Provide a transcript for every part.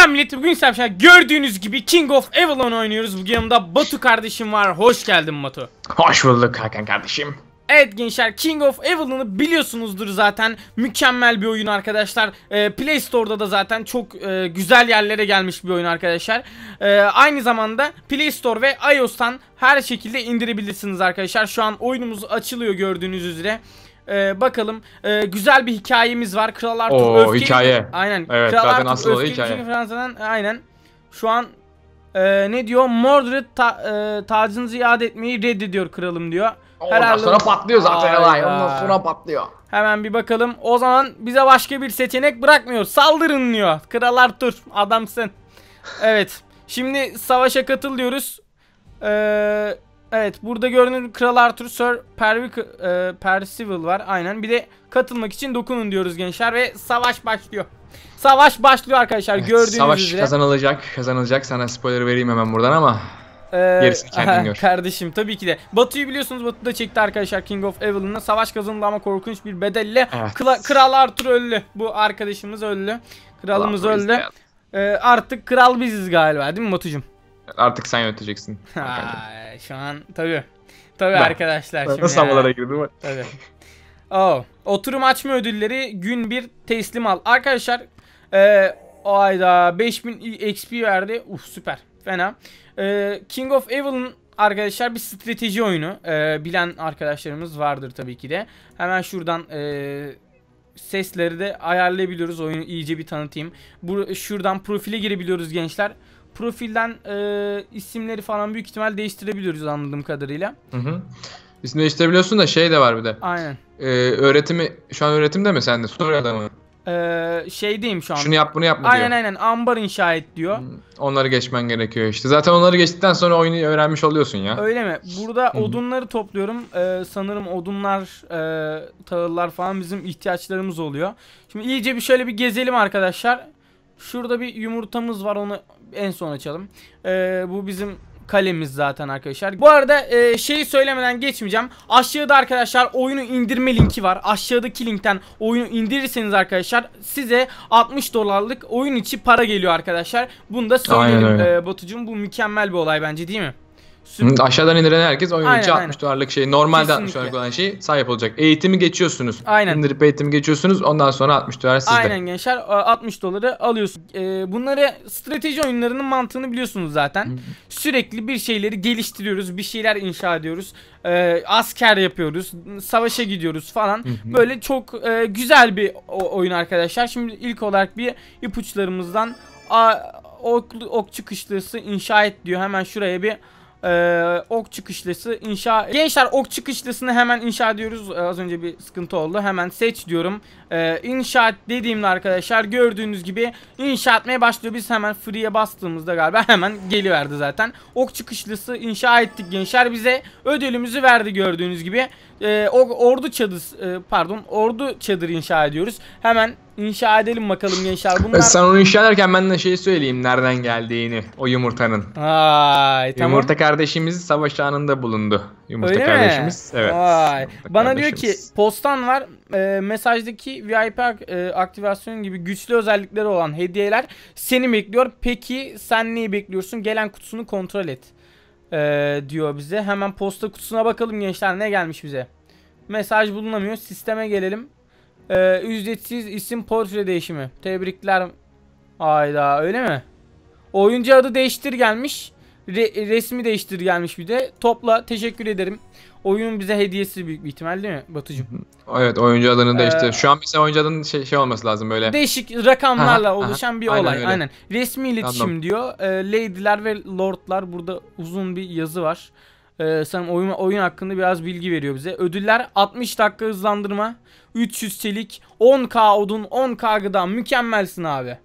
Selam millet bugün arkadaşlar gördüğünüz gibi King of Avalon oynuyoruz. Bu yanımda Batu kardeşim var. Hoş geldin Batu. Hoş bulduk Hakan kardeşim. Evet gençler King of Avalon'u biliyorsunuzdur zaten. Mükemmel bir oyun arkadaşlar. Ee, Play Store'da da zaten çok e, güzel yerlere gelmiş bir oyun arkadaşlar. Ee, aynı zamanda Play Store ve iOS'tan her şekilde indirebilirsiniz arkadaşlar. Şu an oyunumuz açılıyor gördüğünüz üzere. Ee, bakalım Ee, güzel bir hikayemiz var. Kral Arthur Oo, öfkeli- hikaye. Aynen. Evet, Kral zaten Arthur asıl olayı öfkeli hikaye. çünkü Fransa'dan aynen. Şu an e, ne diyor? Mordred ta, e, tacınızı iade etmeyi reddediyor kralım diyor. Ondan sonra patlıyor zaten olay. Ondan sonra patlıyor. Hemen bir bakalım. O zaman bize başka bir seçenek bırakmıyor. Saldırın diyor. Kral Arthur adamsın. Evet. Şimdi savaşa katılıyoruz. Ee, evet burada gördüğünüz Kral Arthur Sir Pervic, e, Percival var. Aynen. Bir de katılmak için dokunun diyoruz gençler ve savaş başlıyor. Savaş başlıyor arkadaşlar Evet, gördüğünüz Savaş üzere. kazanılacak. Kazanılacak. Sana spoiler vereyim hemen buradan ama. Ee, Gerisini kendin gör. Kardeşim tabii ki de. Batu'yu biliyorsunuz Batu da çekti arkadaşlar King of Avalon'la. Savaş kazanıldı ama korkunç bir bedelle. Evet. Kla- Kral Arthur öldü. Bu arkadaşımız öldü. Kralımız Allah öldü. Ee, artık kral biziz galiba değil mi Batu'cum? Artık sen yöneteceksin. Ha, Şu an tabii. Tabii Ben- arkadaşlar şimdi. Nasıl havalara girdim? Tabii. Oh. Oturum açma ödülleri gün bir teslim al. Arkadaşlar e, o ayda 5000 XP verdi. Uf süper. Fena. E, King of Avalon arkadaşlar bir strateji oyunu. E, bilen arkadaşlarımız vardır tabii ki de. Hemen şuradan e, sesleri de ayarlayabiliyoruz. Oyunu iyice bir tanıtayım. Bu şuradan profile girebiliyoruz gençler. Profilden e, isimleri falan büyük ihtimal değiştirebiliyoruz anladığım kadarıyla. Hı hı. İsmini değiştirebiliyorsun da şey de var bir de. Aynen. Ee, öğretimi, şu an öğretimde mi sende? Sor adamı. Ee, şeydeyim şu an. Şunu yap bunu yapma Aynen diyor. aynen ambar inşa et diyor. Onları geçmen gerekiyor işte. Zaten onları geçtikten sonra oyunu öğrenmiş oluyorsun ya. Öyle mi? Burada hı. odunları topluyorum. Ee, sanırım odunlar, e, tahıllar falan bizim ihtiyaçlarımız oluyor. Şimdi iyice bir şöyle bir gezelim arkadaşlar. Şurada bir yumurtamız var onu en son açalım. Ee, bu bizim kalemiz zaten arkadaşlar. Bu arada e, şeyi söylemeden geçmeyeceğim. Aşağıda arkadaşlar oyunu indirme linki var. Aşağıdaki linkten oyunu indirirseniz arkadaşlar size 60 dolarlık oyun içi para geliyor arkadaşlar. Bunu da söyleyelim öyle. e, Batucuğum. Bu mükemmel bir olay bence değil mi? Hı, Aşağıdan indiren herkes oyun Aynen, içi aynen. 60 dolarlık şey. Normalde 60 Kesinlikle. dolarlık olan şey sahip olacak. Eğitimi geçiyorsunuz. Aynen. İndirip eğitimi geçiyorsunuz. Ondan sonra 60 dolar sizde. Aynen gençler e, 60 doları alıyorsun. E, bunları strateji oyunlarının mantığını biliyorsunuz zaten. Sürekli bir şeyleri geliştiriyoruz, bir şeyler inşa ediyoruz. E, asker yapıyoruz, savaşa gidiyoruz falan. Böyle çok e, güzel bir oyun arkadaşlar. Şimdi ilk olarak bir ipuçlarımızdan ok, ok çıkışlısı inşa et diyor. Hemen şuraya bir e, ok çıkışlısı inşa Gençler ok çıkışlısını hemen inşa ediyoruz. E, az önce bir sıkıntı oldu. Hemen seç diyorum. E, inşaat dediğimde arkadaşlar gördüğünüz gibi inşa etmeye başlıyor. Biz hemen free'ye bastığımızda galiba hemen geliverdi zaten. Ok çıkışlısı inşa ettik gençler. Bize ödülümüzü verdi gördüğünüz gibi. E, ordu çadır e, pardon ordu çadır inşa ediyoruz. Hemen inşa edelim bakalım gençler. Bunlar E, Sen onu inşa ederken ben de şey söyleyeyim nereden geldiğini o yumurtanın. Ay tamam. Yumurta kardeşimiz savaş anında bulundu. Yumurta Öyle kardeşimiz. mi? Evet. Vay. Yumurta Bana diyor ki kardeşimiz. postan var. E, mesajdaki VIP e, aktivasyon gibi güçlü özellikleri olan hediyeler seni bekliyor. Peki sen neyi bekliyorsun? Gelen kutusunu kontrol et. E, diyor bize. Hemen posta kutusuna bakalım gençler ne gelmiş bize. Mesaj bulunamıyor. Sisteme gelelim. E, ücretsiz isim portre değişimi. Tebrikler. Ayda öyle mi? Oyuncu adı değiştir gelmiş. Re- resmi değiştir gelmiş bir de. Topla teşekkür ederim. Oyunun bize hediyesi büyük bir ihtimal değil mi Batucuğum? Evet oyuncu adını değişti. Ee, Şu an mesela oyuncu adının şey, şey olması lazım böyle. Değişik rakamlarla Aha, oluşan bir aynen olay. öyle. Aynen. Resmi iletişim Anladım. diyor. Ee, lady'ler ve lordlar burada uzun bir yazı var. Ee, sanırım oyun, oyun hakkında biraz bilgi veriyor bize. Ödüller 60 dakika hızlandırma, 300 çelik, 10k odun, 10k gıda. Mükemmelsin abi.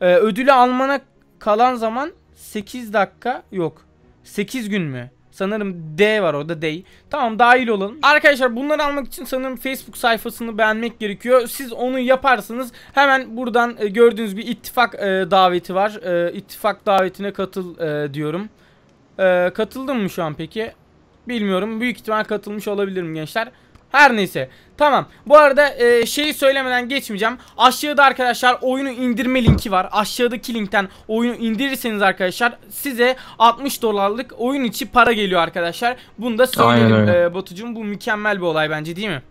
Ee, ödülü almana kalan zaman 8 dakika yok. 8 gün mü? Sanırım D var orada day. Tamam dahil olalım. Arkadaşlar bunları almak için sanırım Facebook sayfasını beğenmek gerekiyor. Siz onu yaparsınız. Hemen buradan e, gördüğünüz bir ittifak e, daveti var. E, ittifak davetine katıl e, diyorum. Katıldım mı şu an peki? Bilmiyorum. Büyük ihtimal katılmış olabilirim gençler. Her neyse. Tamam. Bu arada e, şeyi söylemeden geçmeyeceğim. Aşağıda arkadaşlar oyunu indirme linki var. Aşağıdaki linkten oyunu indirirseniz arkadaşlar size 60 dolarlık oyun içi para geliyor arkadaşlar. Bunu da söyleyelim e, Batucuğum. Bu mükemmel bir olay bence değil mi?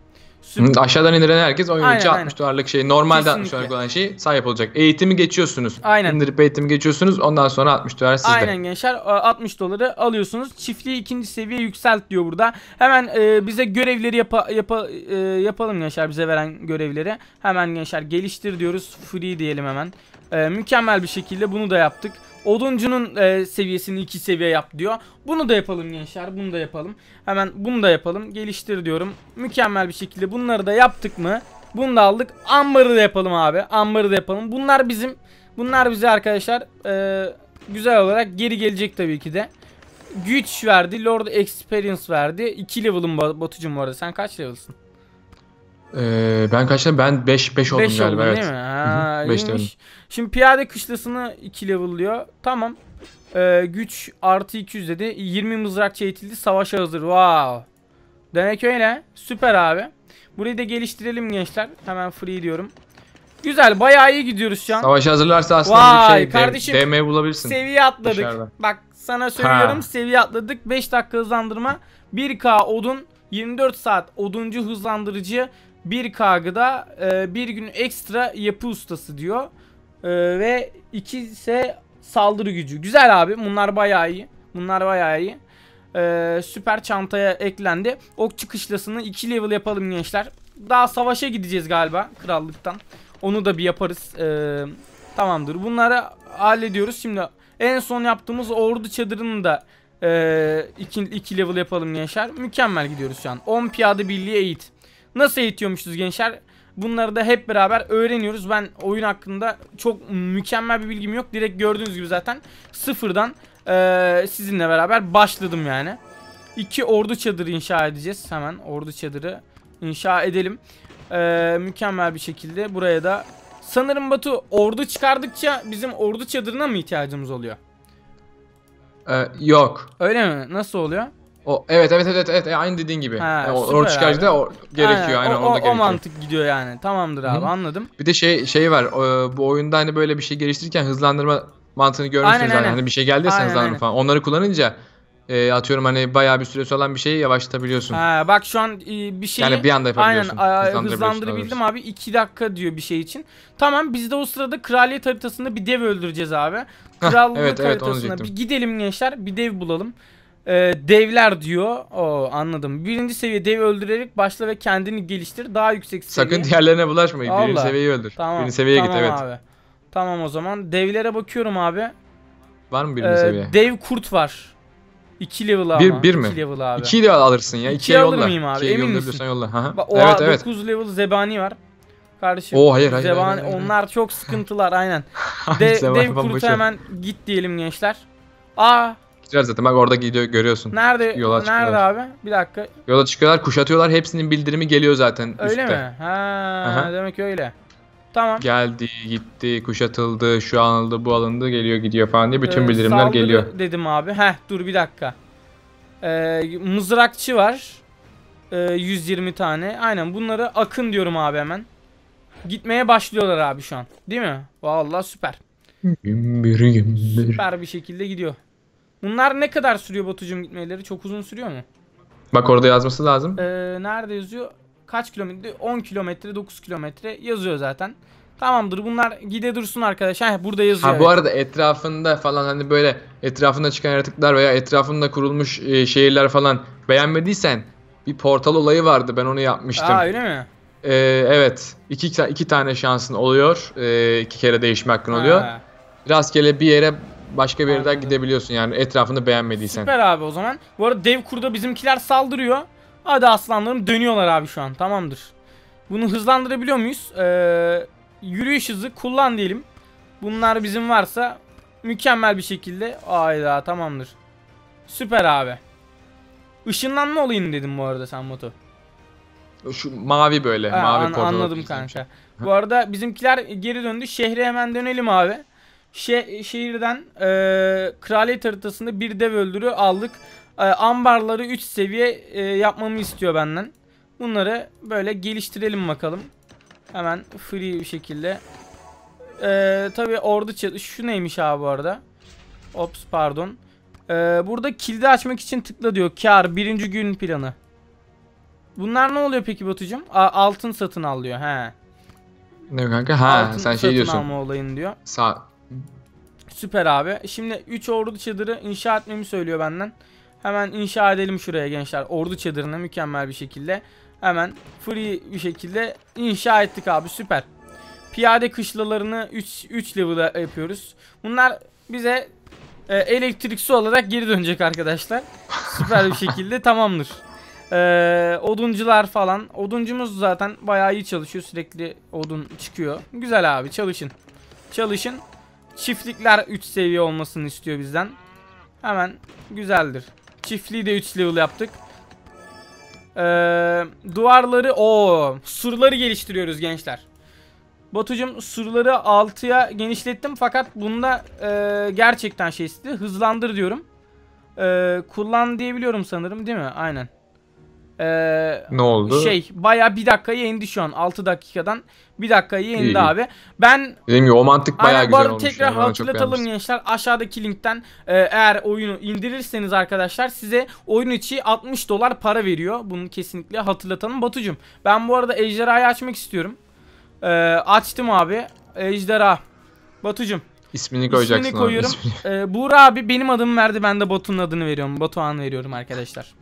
Hı, Aşağıdan indiren herkes oyun Aynen, içi aynen. 60 dolarlık şey. Normalde 60 Kesinlikle. dolarlık olan şey sahip olacak. Eğitimi geçiyorsunuz. Aynen. İndirip eğitimi geçiyorsunuz. Ondan sonra 60 dolar sizde. Aynen gençler e, 60 doları alıyorsunuz. Çiftliği ikinci seviye yükselt diyor burada. Hemen e, bize görevleri yapa, yapa, e, yapalım gençler bize veren görevleri. Hemen gençler geliştir diyoruz. Free diyelim hemen. E, mükemmel bir şekilde bunu da yaptık. Oduncunun e, seviyesini iki seviye yap diyor. Bunu da yapalım gençler. Bunu da yapalım. Hemen bunu da yapalım. Geliştir diyorum. Mükemmel bir şekilde bunları da yaptık mı? Bunu da aldık. Ambarı da yapalım abi. Ambarı da yapalım. Bunlar bizim Bunlar bize arkadaşlar e, güzel olarak geri gelecek tabii ki de. Güç verdi. Lord Experience verdi. 2 level'ın ba- Batucuğum bu arada. Sen kaç level'sın? Ee, ben kaçta? Ben 5 5 oldum 5 galiba oldun evet. değil mi? Ha, Hı hı, beş. Şimdi piyade kışlasını 2 level diyor. Tamam. E, güç artı 200 dedi. 20 mızrakçı eğitildi. Savaşa hazır. Wow. Demek öyle. Süper abi. Burayı da geliştirelim gençler. Hemen free diyorum. Güzel. Bayağı iyi gidiyoruz şu an. Savaşa hazırlarsa aslında Vay, bir şey kardeşim. DM bulabilirsin. Seviye atladık. Dışarıda. Bak sana söylüyorum Ha. seviye atladık. 5 dakika hızlandırma. 1K odun 24 saat oduncu hızlandırıcı 1K gıda e, bir gün ekstra yapı ustası diyor. E, ve 2 ise saldırı gücü. Güzel abi bunlar bayağı iyi. Bunlar bayağı iyi. E, süper çantaya eklendi. Okçu kışlasını 2 level yapalım gençler. Daha savaşa gideceğiz galiba krallıktan. Onu da bir yaparız. E, tamamdır. Bunları hallediyoruz. Şimdi en son yaptığımız ordu çadırını da 2 iki level yapalım gençler. Mükemmel gidiyoruz şu an. 10 piyade birliği eğit. Nasıl eğitiyormuşuz gençler? Bunları da hep beraber öğreniyoruz. Ben oyun hakkında çok mükemmel bir bilgim yok. Direkt gördüğünüz gibi zaten sıfırdan eee, sizinle beraber başladım yani. İki ordu çadırı inşa edeceğiz. Hemen ordu çadırı inşa edelim. Eee, mükemmel bir şekilde buraya da sanırım Batu ordu çıkardıkça bizim ordu çadırına mı ihtiyacımız oluyor? Ee, yok. Öyle mi? Nasıl oluyor? O evet evet evet evet aynı dediğin gibi. Ha, Yani o- orada çıkarcı da o gerekiyor aynen, o, onda o, o gerekiyor. mantık gidiyor yani. Tamamdır abi Hı. anladım. Bir de şey şey var. e, bu oyunda hani böyle bir şey geliştirirken hızlandırma mantığını görmüşsünüz Aynen, aynen. Hani bir şey geldiyse Aynen, hızlandırma aynen. falan. Onları kullanınca e, atıyorum hani bayağı bir süresi olan bir şeyi yavaşlatabiliyorsun. Ha, bak şu an e, bir şeyi Yani bir anda aynen yapabiliyorsun. a- Hızlandırabiliyorsun, hızlandırabildim abi 2 dakika diyor bir şey için. Tamam biz de o sırada kraliyet haritasında bir dev öldüreceğiz abi. Krallık evet, evet, haritasına bir diyecektim. gidelim gençler bir dev bulalım. Ee, devler diyor. Oo anladım. Birinci seviye dev öldürerek başla ve kendini geliştir. Daha yüksek seviye. Sakın diğerlerine bulaşmayın. Birinci Allah. seviyeyi öldür. Tamam. Birinci seviyeye tamam git evet. Abi. Tamam o zaman. Devlere bakıyorum abi. Var mı birinci Ee, seviye? dev kurt var. 2 level ama. Bir- bir mi? 2 level abi. İkiyi de alırsın ya. İkiyi İkiye alır yolla. mıyım abi, İkiye emin yollayabiliyorsan yolla. Hı. Bak, Evet oha, evet. 9 level zebani var. Kardeşim. Oo hayır hayır. zebani hayır, hayır, hayır. onlar çok sıkıntılar aynen. De, dev kurtu hemen git diyelim gençler. Aa Gidiyor zaten bak orada gidiyor görüyorsun. nerede Yola nerede çıkıyorlar. abi? Bir dakika. Yola çıkıyorlar kuşatıyorlar hepsinin bildirimi geliyor zaten Öyle üstte. mi? Ha Aha. demek öyle. Tamam. Geldi, gitti, kuşatıldı, şu alındı, bu alındı, geliyor, gidiyor falan diye bütün Ee, bildirimler geliyor. dedim abi. Heh dur bir dakika. Ee, mızrakçı var. Ee, 120 tane. Aynen bunları akın diyorum abi hemen. Gitmeye başlıyorlar abi şu an. Değil mi? Vallahi süper. Gümbür gümbür. Süper bir şekilde gidiyor. Bunlar ne kadar sürüyor Batucuğum gitmeleri? Çok uzun sürüyor mu? Bak orada yazması lazım. Ee, nerede yazıyor? Kaç kilometre? 10 kilometre, 9 kilometre yazıyor zaten. Tamamdır bunlar gide dursun arkadaşlar. Heh, burada yazıyor. Ha bu evet. arada etrafında falan hani böyle etrafında çıkan yaratıklar veya etrafında kurulmuş e, şehirler falan beğenmediysen bir portal olayı vardı ben onu yapmıştım. Aa öyle mi? Ee, evet iki, iki tane şansın oluyor Ee, iki kere değişme hakkın oluyor. Ha. Rastgele bir yere başka bir yere daha gidebiliyorsun yani etrafını beğenmediysen. Süper abi o zaman. Bu arada dev kurda bizimkiler saldırıyor. Hadi aslanlarım dönüyorlar abi şu an. Tamamdır. Bunu hızlandırabiliyor muyuz? Ee, yürüyüş hızı kullan diyelim. Bunlar bizim varsa mükemmel bir şekilde. Ayda tamamdır. Süper abi. Işınlanma olayım dedim bu arada sen Moto. Şu mavi böyle Ha, mavi an- anladım kanka. Bu arada bizimkiler geri döndü. Şehre hemen dönelim abi. Şe- şehirden e, kraliyet haritasında bir dev öldürü aldık. E, ambarları 3 seviye e, yapmamı istiyor benden. Bunları böyle geliştirelim bakalım. Hemen free bir şekilde. Ee, Tabi ordu çatı. Şu neymiş abi bu arada? Ops pardon. Ee, burada kilidi açmak için tıkla diyor. Kar birinci gün planı. Bunlar ne oluyor peki Batucuğum? A- altın satın al diyor. He. Ne kanka? Ha altın sen şey satın diyorsun. alma olayını diyor. Sağ Süper abi. Şimdi 3 ordu çadırı inşa etmemi söylüyor benden. Hemen inşa edelim şuraya gençler. Ordu çadırını mükemmel bir şekilde. Hemen free bir şekilde inşa ettik abi süper. Piyade kışlalarını 3 3 level'a yapıyoruz. Bunlar bize e, elektrik su olarak geri dönecek arkadaşlar. Süper bir şekilde tamamdır. E, oduncular falan. Oduncumuz zaten bayağı iyi çalışıyor. Sürekli odun çıkıyor. Güzel abi çalışın. Çalışın. Çiftlikler 3 seviye olmasını istiyor bizden. Hemen güzeldir. Çiftliği de 3 level yaptık. Ee, duvarları o surları geliştiriyoruz gençler. Batucum surları 6'ya genişlettim fakat bunda e, gerçekten şey istedi. Hızlandır diyorum. E, kullan diyebiliyorum sanırım değil mi? Aynen. E, ne oldu? şey baya bir dakikaya indi şu an 6 dakikadan bir dakikaya indi İyi. abi. Ben Dediğim gibi o mantık bu güzel olmuş. tekrar yani, hatırlatalım gençler. Aşağıdaki linkten eğer oyunu indirirseniz arkadaşlar size oyun içi 60 dolar para veriyor. Bunu kesinlikle hatırlatalım. Batucum ben bu arada ejderhayı açmak istiyorum. E, açtım abi. Ejderha. Batucum İsmini koyacaksın ismini abi, koyuyorum. ismini. E, Buğra abi benim adımı verdi. Ben de Batu'nun adını veriyorum. Batuhan veriyorum arkadaşlar.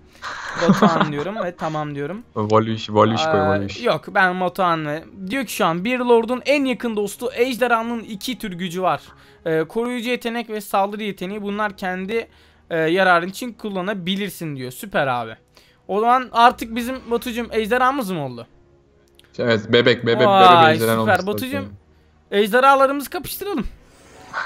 Batuhan diyorum ve tamam diyorum. Volvish, Volvish koy, Aa, Volvish. Yok ben Batuhan ve diyor ki şu an bir lordun en yakın dostu ejderhanın iki tür gücü var. Ee, koruyucu yetenek ve saldırı yeteneği bunlar kendi e, yararın için kullanabilirsin diyor. Süper abi. O zaman artık bizim Batucum ejderhamız mı oldu? Evet bebek bebek Vay, bebek ejderhan süper. olması Batucuğum, lazım. Ejderhalarımızı kapıştıralım.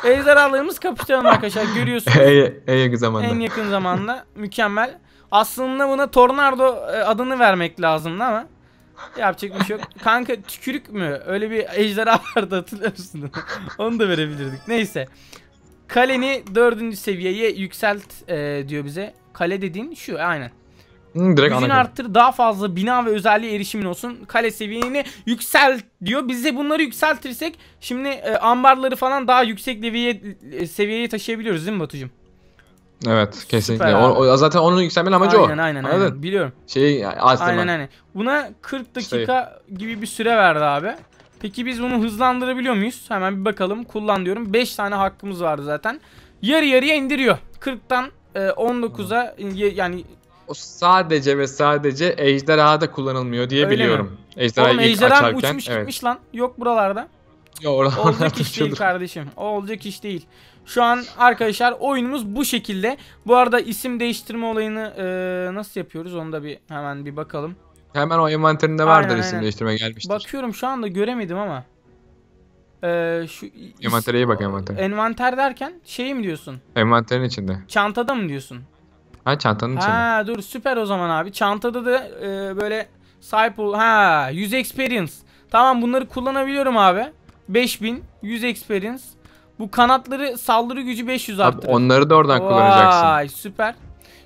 Ejderhalarımızı kapıştıralım arkadaşlar görüyorsunuz. en, en yakın zamanda. En yakın zamanda mükemmel. Aslında buna Tornado e, adını vermek lazımdı ama yapacak bir şey yok. Kanka tükürük mü? Öyle bir ejderha vardı hatırlıyor musun? Onu da verebilirdik. Neyse. Kaleni dördüncü seviyeye yükselt e, diyor bize. Kale dediğin şu aynen. Hı, direkt Gücünü arttır daha fazla bina ve özelliğe erişimin olsun. Kale seviyeni yükselt diyor. Biz de bunları yükseltirsek şimdi e, ambarları falan daha yüksek seviyeye, e, seviyeye taşıyabiliyoruz değil mi Batucuğum? Evet kesinlikle. Süper O, abi. o- zaten onun yükselmenin amacı o. aynen aynen Anladın? aynen biliyorum. Şey arttırma. Aynen aynen. Buna 40 dakika gibi bir süre verdi abi. Peki biz bunu hızlandırabiliyor muyuz? Hemen bir bakalım. Kullan diyorum. 5 tane hakkımız vardı zaten. Yarı yarıya indiriyor. 40'tan e, 19'a y- yani O sadece ve sadece ejderhada kullanılmıyor diye Öyle biliyorum. Ejderhayı oğlum ilk açarken. uçmuş evet. gitmiş lan. Yok buralarda. Yo, orada Olacak iş değil kardeşim. O olacak iş değil. Şu an arkadaşlar oyunumuz bu şekilde. Bu arada isim değiştirme olayını e, nasıl yapıyoruz onu da bir hemen bir bakalım. Hemen o envanterinde vardır Aynen, isim aynen. değiştirme gelmiştir. Bakıyorum şu anda göremedim ama. E, şu Envantere iyi bak envantere. Envanter derken şey mi diyorsun? Envanterin içinde. Çantada mı diyorsun? Ha çantanın içinde. Ha dur süper o zaman abi. Çantada da e, böyle sahip ol. Ha 100 experience. Tamam bunları kullanabiliyorum abi. 5000 100 experience. Bu kanatları saldırı gücü 500 Abi arttırır. onları da oradan kullanacaksın. Vay süper.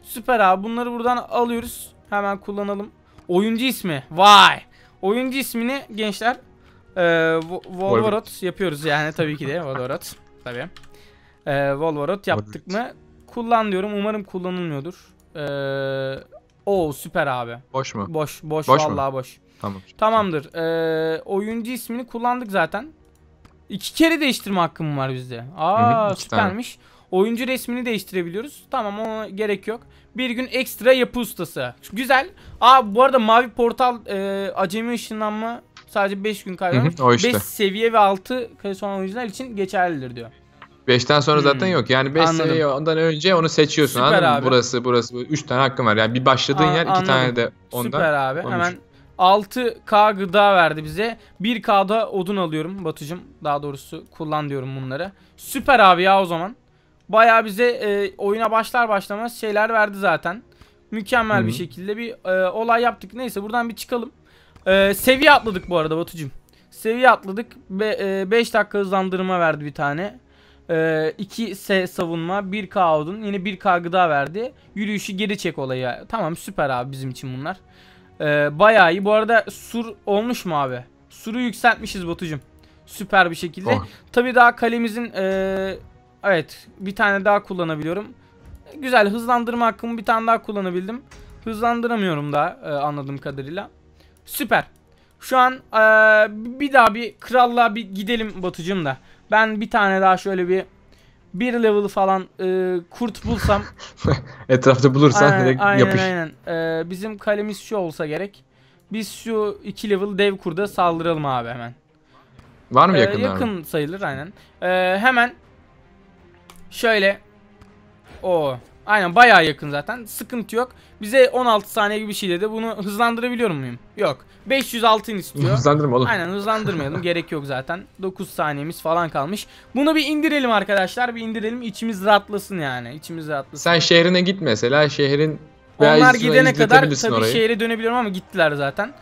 Süper abi bunları buradan alıyoruz. Hemen kullanalım. Oyuncu ismi. Vay. Oyuncu ismini gençler e, Vo- Volvorot yapıyoruz yani tabii ki de Volvorot. Tabii. E, Volvorot yaptık mı? Kullan diyorum. Umarım kullanılmıyordur. E, o süper abi. Boş mu? Boş boş, Boş mu? vallahi boş. Tamam. Tamamdır. E, oyuncu ismini kullandık zaten. İki kere değiştirme hakkım var bizde. Aa Hı hı, iki tane. süpermiş. Oyuncu resmini değiştirebiliyoruz. Tamam ona gerek yok. Bir gün ekstra yapı ustası. Güzel. Aa bu arada mavi portal e, acemi ışınlanma sadece 5 gün kaybetmiş. hı, o işte. 5 seviye ve 6 kalesi olan oyuncular için geçerlidir diyor. 5'ten sonra zaten Hmm. yok. Yani 5 Anladım. seviye ondan önce onu seçiyorsun. Süper anladın mı? abi. Burası burası 3 tane hakkın var. Yani bir başladığın Aa, yer 2 anladım. tane de ondan. Süper abi. olmuş. Hemen 6K gıda verdi bize. 1K'da odun alıyorum Batucum. Daha doğrusu kullan diyorum bunları. Süper abi ya o zaman. Bayağı bize e, oyuna başlar başlamaz şeyler verdi zaten. Mükemmel Hı bir hı. şekilde bir e, olay yaptık. Neyse buradan bir çıkalım. E, seviye atladık bu arada Batucum. Seviye atladık. 5 dakika hızlandırma verdi bir tane. 2 S savunma, 1K odun, yine 1K gıda verdi. Yürüyüşü geri çek olayı. Tamam süper abi bizim için bunlar. Ee, bayağı iyi. Bu arada sur olmuş mu abi? Suru yükseltmişiz Batucum. Süper bir şekilde. Oh. Tabii daha kalemizin ee, evet bir tane daha kullanabiliyorum. Güzel hızlandırma hakkımı bir tane daha kullanabildim. Hızlandıramıyorum da ee, anladığım kadarıyla. Süper. Şu an ee, bir daha bir krallığa bir gidelim Batucum da. Ben bir tane daha şöyle bir bir level falan ee, kurt bulsam Etrafta bulursan Aynen, direkt aynen, yapış. aynen. Ee, bizim kalemiz şu olsa gerek. Biz şu 2 level dev kurda saldıralım abi hemen. Var mı Ee, yakın, yakın abi? sayılır aynen. Ee, hemen şöyle o aynen bayağı yakın zaten. Sıkıntı yok. Bize 16 saniye gibi bir şey dedi. Bunu hızlandırabiliyor muyum? Yok. 500 altın istiyor. Hızlandırma oğlum. Aynen hızlandırmayalım. Gerek yok zaten. 9 saniyemiz falan kalmış. Bunu bir indirelim arkadaşlar. Bir indirelim. İçimiz rahatlasın yani. İçimiz rahatlasın. Sen şehrine git mesela şehrin veya Onlar gidene kadar tabii orayı. şehre dönebiliyorum ama gittiler zaten.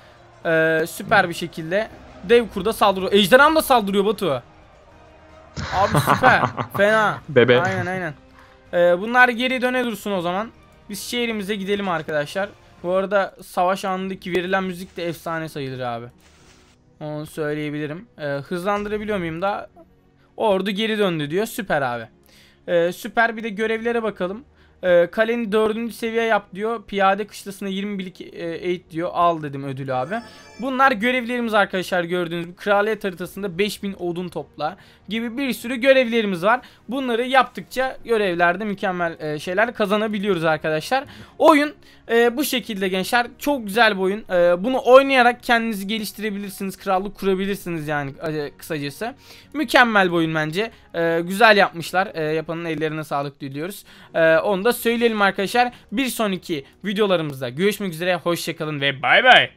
Ee, süper bir şekilde dev kurda saldırıyor. Ejderham da saldırıyor Batu. Abi süper. Fena. Bebe. Aynen aynen. Ee, bunlar geri döne dursun o zaman. Biz şehrimize gidelim arkadaşlar. Bu arada savaş anındaki verilen müzik de efsane sayılır abi. Onu söyleyebilirim. Ee, hızlandırabiliyor muyum da? Ordu geri döndü diyor. Süper abi. Ee, süper bir de görevlere bakalım. Ee, kalenin dördüncü seviye yap diyor. Piyade kışlasına 20 birlik e, eğit diyor. Al dedim ödülü abi. Bunlar görevlerimiz arkadaşlar gördüğünüz gibi. Kraliyet haritasında 5000 odun topla gibi bir sürü görevlerimiz var. Bunları yaptıkça görevlerde mükemmel e, şeyler kazanabiliyoruz arkadaşlar. Oyun e, bu şekilde gençler. Çok güzel bir oyun. E, bunu oynayarak kendinizi geliştirebilirsiniz. Krallık kurabilirsiniz yani e, kısacası. Mükemmel bir oyun bence. E, güzel yapmışlar. E, yapanın ellerine sağlık diliyoruz. E, onu söyleyelim arkadaşlar. Bir sonraki videolarımızda görüşmek üzere. Hoşçakalın ve bay bay.